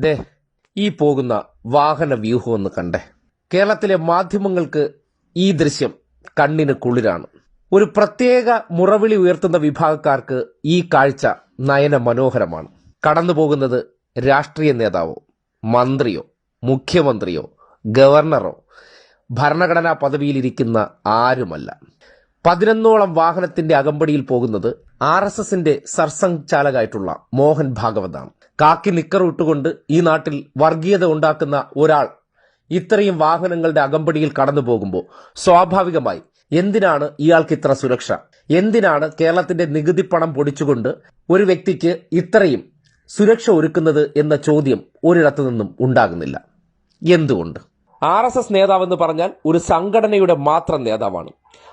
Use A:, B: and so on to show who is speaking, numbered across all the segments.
A: ദേ ഈ പോകുന്ന വാഹന വ്യൂഹം ഒന്ന് കണ്ടേ. കേരളത്തിലെ മാധ്യമങ്ങൾക്ക് ഈ ദൃശ്യം കണ്ണിന് കുളിരാണ്. ഒരു പ്രത്യേക മുറവിളി ഉയർത്തുന്ന വിഭാഗക്കാർക്ക് ഈ കാഴ്ച നയന മനോഹരമാണ് കടന്നു പോകുന്നത് രാഷ്ട്രീയ നേതാവോ മന്ത്രിയോ മുഖ്യമന്ത്രിയോ ഗവർണറോ ഭരണഘടനാ പദവിയിലിരിക്കുന്ന ആരുമല്ല. പതിനൊന്നോളം വാഹനത്തിന്റെ അകമ്പടിയിൽ പോകുന്നത് ആർ എസ് എസിന്റെ സർസംഘാലകായിട്ടുള്ള മോഹൻ ഭാഗവതാണ് കാക്കി നിക്കർ ഇട്ടുകൊണ്ട് ഈ നാട്ടിൽ വർഗീയത ഉണ്ടാക്കുന്ന ഒരാൾ ഇത്രയും വാഹനങ്ങളുടെ അകമ്പടിയിൽ കടന്നു പോകുമ്പോൾ സ്വാഭാവികമായി എന്തിനാണ് ഇയാൾക്ക് ഇത്ര സുരക്ഷ? എന്തിനാണ് കേരളത്തിന്റെ നികുതി പണം പൊടിച്ചുകൊണ്ട് ഒരു വ്യക്തിക്ക് ഇത്രയും സുരക്ഷ ഒരുക്കുന്നത് എന്ന ചോദ്യം ഒരിടത്തു നിന്നും ഉണ്ടാകുന്നില്ല. എന്തുകൊണ്ട്? ആർ എസ് എസ് നേതാവെന്ന് പറഞ്ഞാൽ ഒരു സംഘടനയുടെ മാത്രം നേതാവാണ്.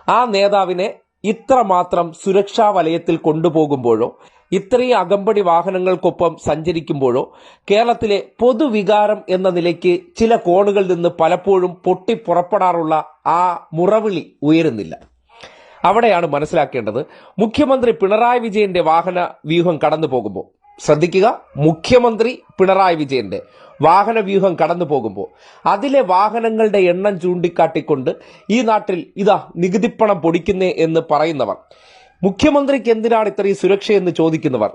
A: ആ നേതാവിനെ ഇത്രമാത്രം സുരക്ഷാ വലയത്തിൽ കൊണ്ടുപോകുമ്പോഴോ ഇത്രയും അകമ്പടി വാഹനങ്ങൾക്കൊപ്പം സഞ്ചരിക്കുമ്പോഴോ കേരളത്തിലെ പൊതുവികാരം എന്ന നിലയ്ക്ക് ചില കോണുകളിൽ നിന്ന് പലപ്പോഴും പൊട്ടിപ്പുറപ്പെടാറുള്ള ആ മുറവിളി ഉയരുന്നില്ല. അവിടെയാണ് മനസ്സിലാക്കേണ്ടത് മുഖ്യമന്ത്രി പിണറായി വിജയന്റെ വാഹന വ്യൂഹം കടന്നു പോകുമ്പോൾ ശ്രദ്ധിക്കുക മുഖ്യമന്ത്രി പിണറായി വിജയന്റെ വാഹന വ്യൂഹം കടന്നു പോകുമ്പോൾ അതിലെ വാഹനങ്ങളുടെ എണ്ണം ചൂണ്ടിക്കാട്ടിക്കൊണ്ട് ഈ നാട്ടിൽ ഇതാ നികുതിപ്പണം പൊടിക്കുന്നേ എന്ന് പറയുന്നവർ. മുഖ്യമന്ത്രിക്ക് എന്തിനാണ് ഇത്രയും സുരക്ഷയെന്ന് ചോദിക്കുന്നവർ?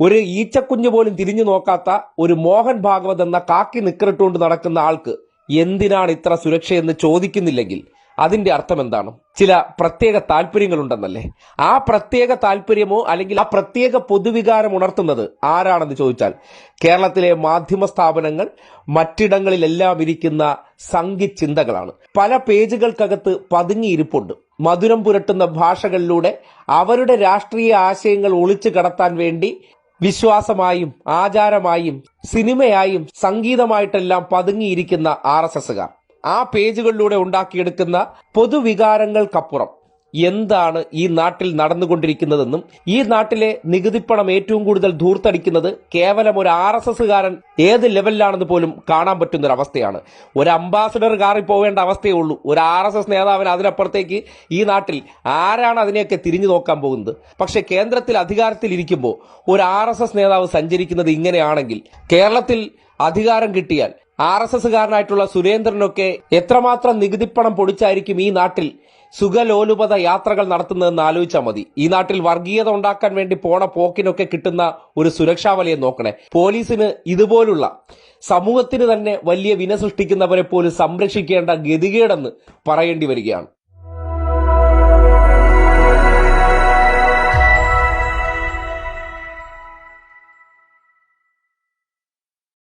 A: ഒരു ഈച്ചക്കുഞ്ഞു പോലും തിരിഞ്ഞു നോക്കാത്ത ഒരു മോഹൻ ഭാഗവത് എന്ന കാക്കി നിക്കറിട്ടുകൊണ്ട് നടക്കുന്ന ആൾക്ക് എന്തിനാണ് ഇത്ര സുരക്ഷയെന്ന് ചോദിക്കുന്നില്ലെങ്കിൽ അതിന്റെ അർത്ഥം എന്താണ്? ചില പ്രത്യേക താല്പര്യങ്ങളുണ്ടെന്നല്ലേ? ആ പ്രത്യേക താല്പര്യമോ അല്ലെങ്കിൽ ആ പ്രത്യേക പൊതുവികാരം ഉണർത്തുന്നത് ആരാണെന്ന് ചോദിച്ചാൽ കേരളത്തിലെ മാധ്യമ സ്ഥാപനങ്ങൾ മറ്റിടങ്ങളിലെല്ലാം ഇരിക്കുന്ന സംഘി ചിന്തകളാണ് പല പേജുകൾക്കകത്ത് പതുങ്ങിയിരിപ്പുണ്ട് മധുരം പുരട്ടുന്ന ഭാഷകളിലൂടെ അവരുടെ രാഷ്ട്രീയ ആശയങ്ങൾ ഒളിച്ചു കടത്താൻ വേണ്ടി വിശ്വാസമായും ആചാരമായും സിനിമയായും സംഗീതമായിട്ടെല്ലാം പതുങ്ങിയിരിക്കുന്ന ആർ എസ് എസുകാർ ആ പേജുകളിലൂടെ ഉണ്ടാക്കിയെടുക്കുന്ന പൊതുവികാരങ്ങൾക്കപ്പുറം എന്താണ് ഈ നാട്ടിൽ നടന്നുകൊണ്ടിരിക്കുന്നതെന്നും ഈ നാട്ടിലെ നികുതിപ്പണം ഏറ്റവും കൂടുതൽ ധൂർത്തടിക്കുന്നത് കേവലം ഒരു ആർ എസ് എസ്സുകാരൻ ഏത് ലെവലിലാണെന്ന് പോലും കാണാൻ പറ്റുന്ന ഒരു അംബാസഡർ കാറിൽ പോവേണ്ട അവസ്ഥയേ ഉള്ളൂ. ഒരു ആർ എസ് എസ് നേതാവിന് അതിനപ്പുറത്തേക്ക് ഈ നാട്ടിൽ ആരാണ് അതിനെയൊക്കെ തിരിഞ്ഞു നോക്കാൻ പോകുന്നത്? പക്ഷെ കേന്ദ്രത്തിൽ അധികാരത്തിൽ ഇരിക്കുമ്പോൾ ഒരു ആർ എസ് എസ് നേതാവ് സഞ്ചരിക്കുന്നത് ഇങ്ങനെയാണെങ്കിൽ കേരളത്തിൽ അധികാരം കിട്ടിയാൽ. ആർ എസ് എസ്സുകാരനായിട്ടുള്ള സുരേന്ദ്രനൊക്കെ എത്രമാത്രം നികുതിപ്പണം പൊടിച്ചായിരിക്കും ഈ നാട്ടിൽ സുഖലോലുപത യാത്രകൾ നടത്തുന്നതെന്ന് ആലോചിച്ചാൽ മതി. ഈ നാട്ടിൽ വർഗീയത ഉണ്ടാക്കാൻ വേണ്ടി പോണ പോക്കിനൊക്കെ കിട്ടുന്ന ഒരു സുരക്ഷാ വലയം നോക്കണേ. പോലീസിന് ഇതുപോലുള്ള സമൂഹത്തിന് തന്നെ വലിയ വിന സൃഷ്ടിക്കുന്നവരെ പോലും സംരക്ഷിക്കേണ്ട ഗതികേടെന്ന് പറയേണ്ടി വരികയാണ്.